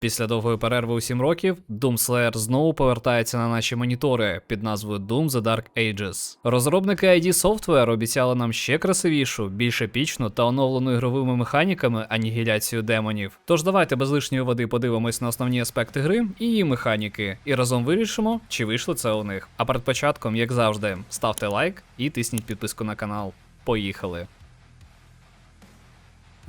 Після довгої перерви у 7 років Doom Slayer знову повертається на наші монітори під назвою Doom The Dark Ages. Розробники ID Software обіцяли нам ще красивішу, більш епічну та оновлену ігровими механіками анігіляцію демонів. Тож давайте без лишньої води подивимось на основні аспекти гри і її механіки, і разом вирішимо, чи вийшло це у них. А перед початком, як завжди, ставте лайк і тисніть підписку на канал. Поїхали!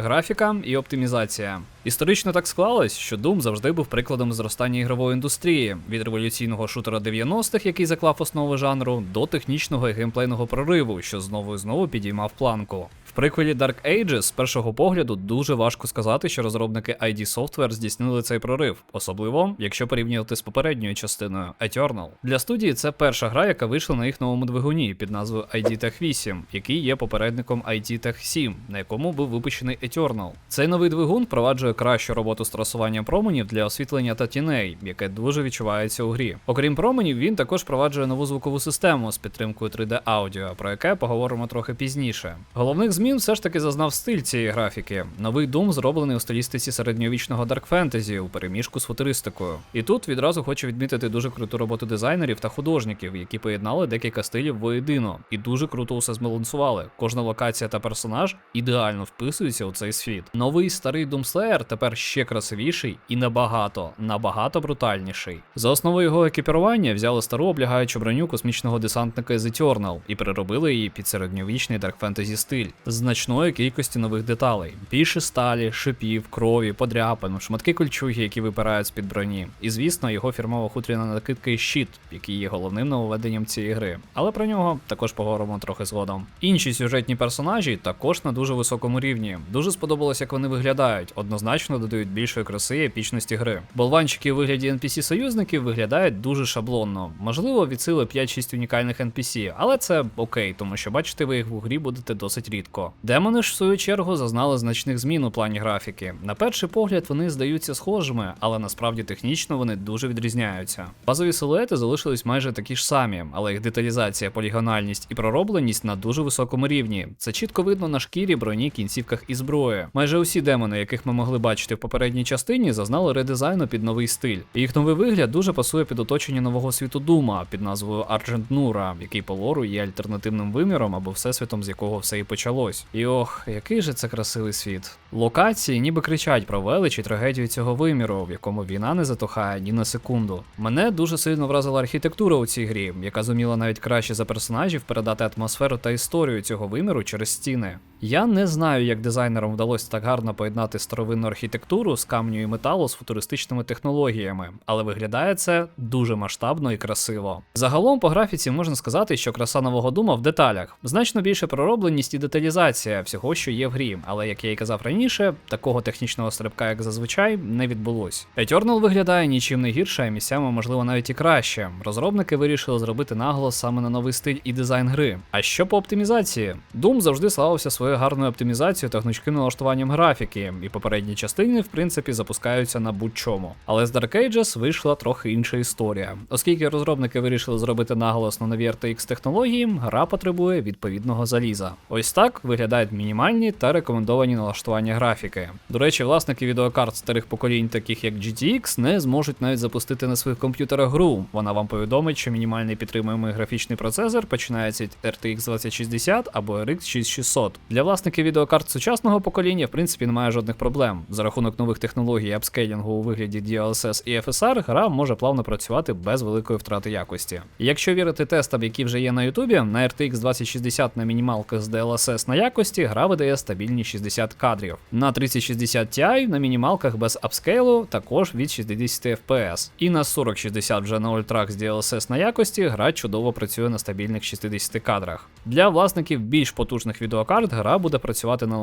Графіка і оптимізація. Історично так склалось, що Doom завжди був прикладом зростання ігрової індустрії від революційного шутера 90-х, який заклав основи жанру, до технічного і геймплейного прориву, що знову і знову підіймав планку. В приквелі Dark Ages з першого погляду дуже важко сказати, що розробники ID Software здійснили цей прорив, особливо якщо порівнювати з попередньою частиною Eternal. Для студії це перша гра, яка вийшла на їх новому двигуні під назвою ID Tech 8, який є попередником ID Tech 7, на якому був випущений Eternal. Цей новий двигун впроваджує кращу роботу з трасуванням променів для освітлення та тіней, яке дуже відчувається у грі. Окрім променів, він також впроваджує нову звукову систему з підтримкою 3D аудіо, про яке поговоримо трохи пізніше. Головних змін все ж таки зазнав стиль цієї графіки. Новий Doom зроблений у стилістиці середньовічного Dark Fantasy у переміжку з футуристикою. І тут відразу хочу відмітити дуже круту роботу дизайнерів та художників, які поєднали декілька стилів воєдино, і дуже круто усе змалансували. Кожна локація та персонаж ідеально вписуються у цей світ. Новий старий Slayer тепер ще красивіший і набагато, набагато брутальніший. За основу його екіпірування взяли стару облягаючу броню космічного десантника з Eternal і переробили її під середньовічний Fantasy стиль з значної кількості нових деталей: більше сталі, шипів, крові, подряпин, шматки кольчуги, які випирають з під броні. І звісно, його фірмова хутряна накидка і щит, який є головним нововведенням цієї гри. Але про нього також поговоримо трохи згодом. Інші сюжетні персонажі також на дуже високому рівні. Дуже сподобалось, як вони виглядають. Однозначно додають більшої краси і епічності гри. Болванчики у вигляді NPC-союзників виглядають дуже шаблонно. Можливо, від сили 5-6 унікальних NPC, але це окей, тому що бачити ви їх в грі будете досить рідко. Демони ж в свою чергу зазнали значних змін у плані графіки. На перший погляд вони здаються схожими, але насправді технічно вони дуже відрізняються. Базові силуети залишились майже такі ж самі, але їх деталізація, полігональність і проробленість на дуже високому рівні. Це чітко видно на шкірі, броні, кінцівках і зброї. Майже усі демони, яких ми могли бачити в попередній частині, зазнали редизайну під новий стиль. Їх новий вигляд дуже пасує під оточення нового світу Дума під назвою Арджент Нура, який по лору є альтернативним виміром або всесвітом, з якого все і почалось. І ох, який же це красивий світ. Локації ніби кричать про велич і трагедію цього виміру, в якому війна не затухає ні на секунду. Мене дуже сильно вразила архітектура у цій грі, яка зуміла навіть краще за персонажів передати атмосферу та історію цього виміру через стіни. Я не знаю, як дизайнерам вдалося так гарно поєднати старовинну архітектуру з камню і металу з футуристичними технологіями, але виглядає це дуже масштабно і красиво. Загалом по графіці можна сказати, що краса нового дума в деталях, значно більше проробленість і деталізація всього, що є в грі, але як я і казав раніше, такого технічного стрибка, як зазвичай, не відбулось. Eternal виглядає нічим не гірше, а місцями, можливо, навіть і краще. Розробники вирішили зробити наголос саме на новий стиль і дизайн гри. А що по оптимізації? Doom завжди славився своєю гарною оптимізацією та гнучким налаштуванням графіки, і попередні частини, в принципі, запускаються на будь-чому. Але з Dark Ages вийшла трохи інша історія. Оскільки розробники вирішили зробити наголос на нові RTX технології, гра потребує відповідного заліза. Ось так виглядають мінімальні та рекомендовані налаштування графіки. До речі, власники відеокарт старих поколінь, таких як GTX, не зможуть навіть запустити на своїх комп'ютерах гру. Вона вам повідомить, що мінімальний підтримуємий графічний процесор починається від RTX 2060 або RX 6600. Для власників відеокарт сучасного покоління, в принципі, немає жодних проблем. За рахунок нових технологій апскейлінгу у вигляді DLSS і FSR, гра може плавно працювати без великої втрати якості. Якщо вірити тестам, які вже є на Ютубі, на RTX 2060 на мінімалках з DLSS на якості гра видає стабільні 60 кадрів. На 3060 Ti на мінімалках без апскейлу також від 60 FPS. І на 4060 вже на ультрах з DLSS на якості гра чудово працює на стабільних 60 кадрах. Для власників більш потужних відеокарт гра буде працювати на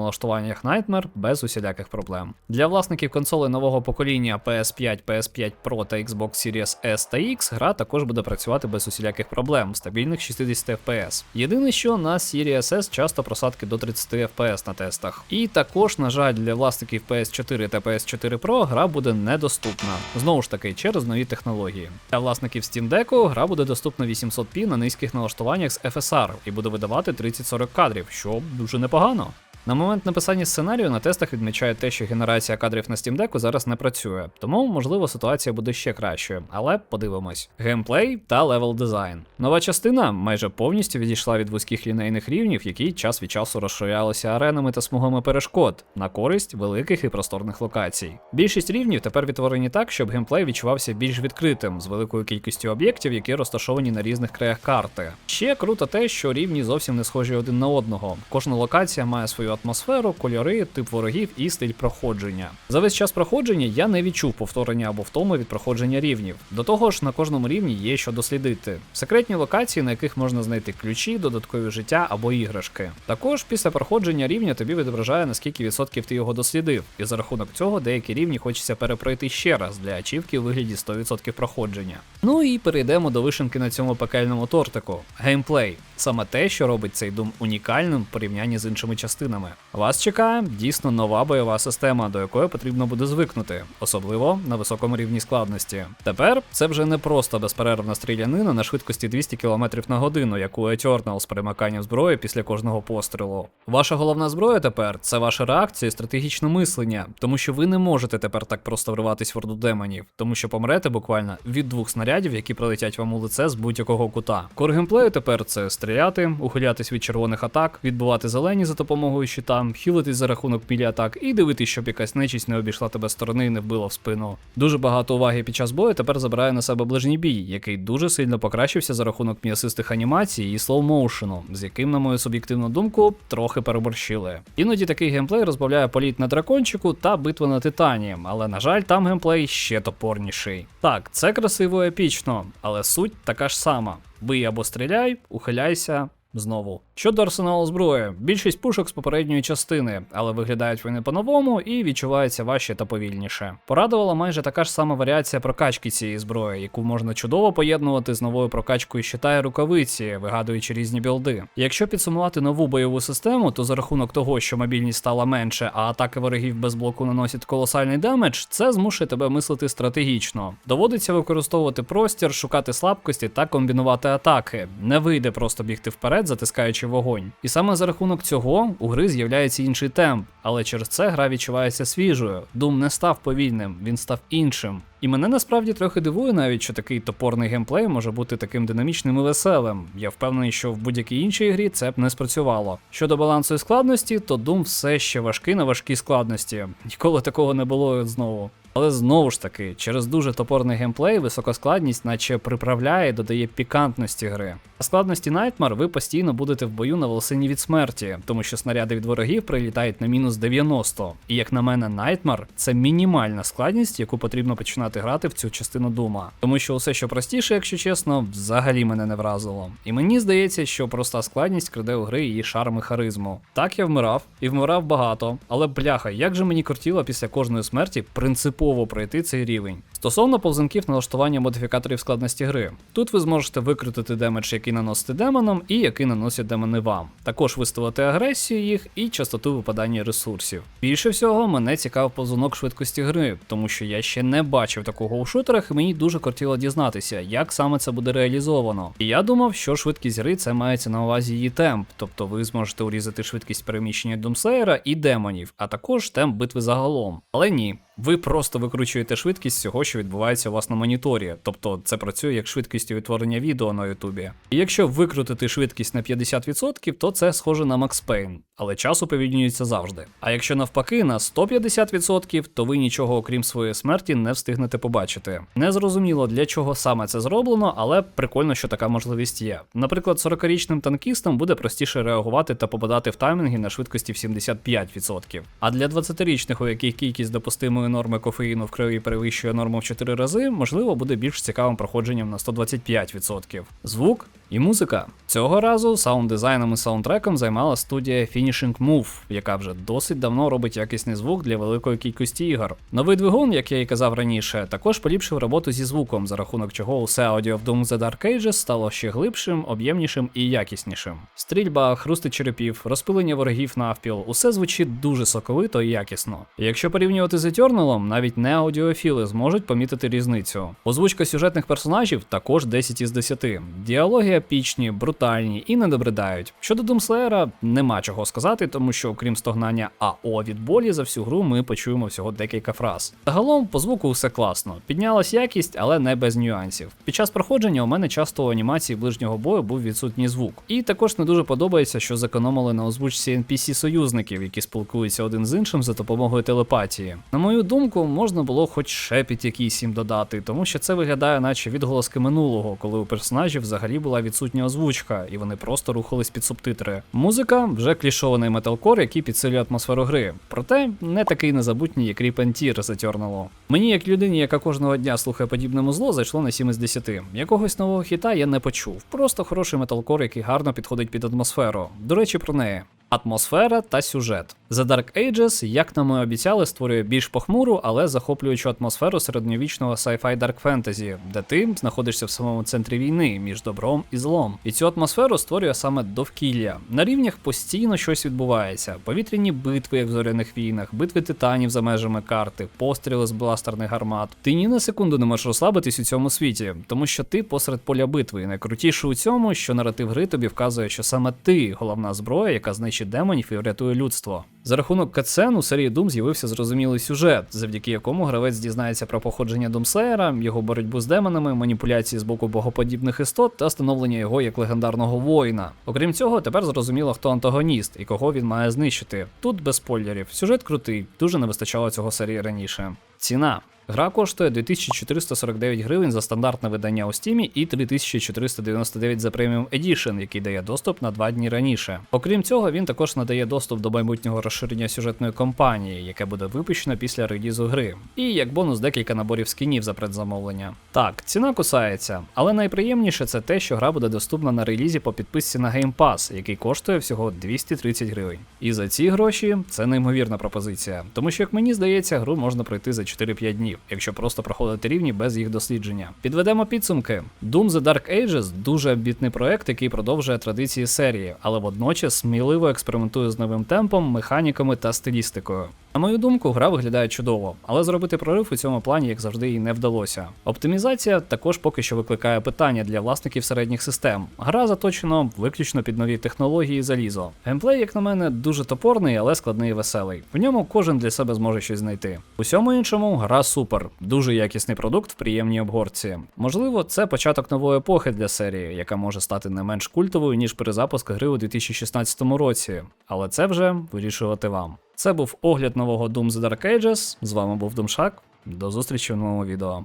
налаштуваннях Nightmare без усіляких проблем. Для власників консолей нового покоління PS5, PS5 Pro та Xbox Series S та X гра також буде працювати без усіляких проблем, стабільних 60 FPS. Єдине, що на Series S часто просадки до 30 FPS на тестах. І також, на жаль, для власників PS4 та PS4 Pro гра буде недоступна. Знову ж таки, через нові технології. Для власників Steam Deck гра буде доступна 800p на низьких налаштуваннях з FSR і буде видавати 30-40 кадрів, що дуже непогано. На момент написання сценарію на тестах відмічають те, що генерація кадрів на Steam Deck зараз не працює, тому можливо ситуація буде ще кращою, але подивимось. Геймплей та левел дизайн. Нова частина майже повністю відійшла від вузьких лінейних рівнів, які час від часу розширялися аренами та смугами перешкод на користь великих і просторних локацій. Більшість рівнів тепер відтворені так, щоб геймплей відчувався більш відкритим, з великою кількістю об'єктів, які розташовані на різних краях карти. Ще круто те, що рівні зовсім не схожі один на одного. Кожна локація має свою атмосферу, кольори, тип ворогів і стиль проходження. За весь час проходження я не відчув повторення або втоми від проходження рівнів. До того ж, на кожному рівні є що дослідити. Секретні локації, на яких можна знайти ключі, додаткові життя або іграшки. Також після проходження рівня тобі відображає наскільки відсотків ти його дослідив, і за рахунок цього деякі рівні хочеться перепройти ще раз для ачівки у вигляді 100% проходження. Ну і перейдемо до вишенки на цьому пекельному тортику. Геймплей. Саме те, що робить цей дум унікальним в порівнянні з іншими частинами. Вас чекає дійсно нова бойова система, до якої потрібно буде звикнути, особливо на високому рівні складності. Тепер це вже не просто безперервна стрілянина на швидкості 200 км на годину, як у Eternal з перемиканням зброї після кожного пострілу. Ваша головна зброя тепер це ваша реакція і стратегічне мислення, тому що ви не можете тепер так просто вриватись в орду демонів, тому що помрете буквально від двох снарядів, які прилетять вам у лице з будь-якого кута. Кор геймплею тепер це стріляти, ухилятись від червоних атак, відбивати зелені за допомогою щита, хілитись за рахунок пілі атак і дивитись, щоб якась нечість не обійшла тебе сторони і не вбила в спину. Дуже багато уваги під час бою тепер забирає на себе ближній бій, який дуже сильно покращився за рахунок м'ясистих анімацій і слоу-моушену, з яким, на мою суб'єктивну думку, трохи переборщили. Іноді такий геймплей розбавляє політ на дракончику та битва на титані, але на жаль, там геймплей ще топорніший. Так, це красиво епічно, але суть така ж сама: бий або стріляй, ухиляйся. Знову щодо арсеналу зброї, більшість пушок з попередньої частини, але виглядають вони по-новому і відчуваються важче та повільніше. Порадувала майже така ж сама варіація прокачки цієї зброї, яку можна чудово поєднувати з новою прокачкою щита і рукавиці, вигадуючи різні білди. Якщо підсумувати нову бойову систему, то за рахунок того, що мобільність стала менше, а атаки ворогів без блоку наносять колосальний демедж, це змушує тебе мислити стратегічно. Доводиться використовувати простір, шукати слабкості та комбінувати атаки. Не вийде просто бігти вперед, затискаючи вогонь. І саме за рахунок цього у гри з'являється інший темп, але через це гра відчувається свіжою. Дум не став повільним, він став іншим. І мене насправді трохи дивує навіть, що такий топорний геймплей може бути таким динамічним і веселим. Я впевнений, що в будь-якій іншій грі це б не спрацювало. Щодо балансу і складності, то Doom все ще важкий на важкій складності. Ніколи такого не було знову. Але знову ж таки, через дуже топорний геймплей, висока складність, наче приправляє, додає пікантності гри. На складності Nightmare ви постійно будете в бою на волосині від смерті, тому що снаряди від ворогів прилітають на мінус 90. І як на мене, Nightmare – це мінімальна складність, яку потрібно починати грати в цю частину Дума. Тому що усе, що простіше, якщо чесно, взагалі мене не вразило. І мені здається, що проста складність краде у гри її шарм і харизму. Так я вмирав, і вмирав багато, але бляха, як же мені кортіло після кожної смерті принципово пройти цей рівень. Стосовно повзунків налаштування модифікаторів складності гри, тут ви зможете викрутити демедж, який наносите демонам, і який наносять демони вам. Також виставити агресію їх і частоту випадання ресурсів. Більше всього мене цікав повзунок швидкості гри, тому що я ще не бачив такого у шутерах, і мені дуже кортіло дізнатися, як саме це буде реалізовано. І я думав, що швидкість гри це мається на увазі її темп, тобто ви зможете урізати швидкість переміщення Думслеєра і демонів, а також темп битви загалом. Але ні. Ви просто викручуєте швидкість всього, що відбувається у вас на моніторі, тобто це працює як швидкістю відтворення відео на Ютубі. І якщо викрутити швидкість на 50%, то це схоже на Max Payne, але час уповільнюється завжди. А якщо навпаки на 150%, то ви нічого окрім своєї смерті не встигнете побачити. Незрозуміло для чого саме це зроблено, але прикольно, що така можливість є. Наприклад, 40-річним танкістам буде простіше реагувати та попадати в таймінги на швидкості в 75%. А для 20-річних, у яких кількість допустимої норми кофеїну в крові перевищує норму в 4 рази, можливо, буде більш цікавим проходженням на 125%. Звук і музика. Цього разу саунд-дизайном і саундтреком займала студія Finishing Move, яка вже досить давно робить якісний звук для великої кількості ігор. Новий двигун, як я і казав раніше, також поліпшив роботу зі звуком, за рахунок чого усе аудіо в Doom The Dark Ages стало ще глибшим, об'ємнішим і якіснішим. Стрільба, хрусти черепів, розпилення ворогів навпіл, усе звучить дуже соковито і якісно. Якщо порівнювати з Eternal, Returnal навіть не аудіофіли зможуть помітити різницю. Озвучка сюжетних персонажів також 10 із 10. Діалоги епічні, брутальні і не добридають. Щодо Думслеєра, нема чого сказати, тому що окрім стогнання АО від болі за всю гру ми почуємо всього декілька фраз. Загалом по звуку все класно. Піднялась якість, але не без нюансів. Під час проходження у мене часто у анімації ближнього бою був відсутній звук. І також не дуже подобається, що зекономили на озвучці NPC союзників, які спілкуються один з іншим за допомогою телепатії. На мою думку, можна було хоч шепіт якийсь їм додати, тому що це виглядає, наче відголоски минулого, коли у персонажів взагалі була відсутня озвучка, і вони просто рухались під субтитри. Музика вже клішований металкор, який підсилює атмосферу гри. Проте не такий незабутній, як Tear затьорнало. Мені, як людині, яка кожного дня слухає подібне музло, зайшло на 7 із 10. Якогось нового хіта я не почув. Просто хороший металкор, який гарно підходить під атмосферу. До речі, про неї. Атмосфера та сюжет. The Dark Ages, як нам і обіцяли, створює більш похмуру, але захоплюючу атмосферу середньовічного sci-fi Dark Fantasy, де ти знаходишся в самому центрі війни між добром і злом. І цю атмосферу створює саме довкілля. На рівнях постійно щось відбувається: повітряні битви, як в зоряних війнах, битви титанів за межами карти, постріли з бластерних гармат. Ти ні на секунду не можеш розслабитись у цьому світі, тому що ти посеред поля битви. І найкрутіше у цьому, що наратив гри тобі вказує, що саме ти головна зброя, яка знищить демонів і врятує людство. За рахунок катсцен у серії Doom з'явився зрозумілий сюжет, завдяки якому гравець дізнається про походження Думслеєра, його боротьбу з демонами, маніпуляції з боку богоподібних істот та становлення його як легендарного воїна. Окрім цього, тепер зрозуміло, хто антагоніст і кого він має знищити. Тут без спойлерів. Сюжет крутий, дуже не вистачало цього серії раніше. Ціна. Гра коштує 2449 гривень за стандартне видання у Steam і 3499 за Premium Edition, який дає доступ на два дні раніше. Окрім цього, він також надає доступ до майбутнього розширення сюжетної кампанії, яке буде випущено після релізу гри. І як бонус декілька наборів скінів за предзамовлення. Так, ціна кусається, але найприємніше це те, що гра буде доступна на релізі по підписці на Game Pass, який коштує всього 230 гривень. І за ці гроші це неймовірна пропозиція, тому що, як мені здається, гру можна пройти за 4-5 днів, якщо просто проходити рівні без їх дослідження. Підведемо підсумки. Doom The Dark Ages дуже амбітний проект, який продовжує традиції серії, але водночас сміливо експериментує з новим темпом, механіками та стилістикою. На мою думку, гра виглядає чудово, але зробити прорив у цьому плані, як завжди, їй не вдалося. Оптимізація також поки що викликає питання для власників середніх систем. Гра заточена виключно під нові технології і залізо. Геймплей, як на мене, дуже топорний, але складний і веселий. В ньому кожен для себе зможе щось знайти. Усьому іншому гра супер, дуже якісний продукт в приємній обгорці. Можливо, це початок нової епохи для серії, яка може стати не менш культовою, ніж перезапуск гри у 2016 році. Але це вже вирішувати вам. Це був огляд нового Doom The Dark Ages. З вами був Думшак. До зустрічі в новому відео.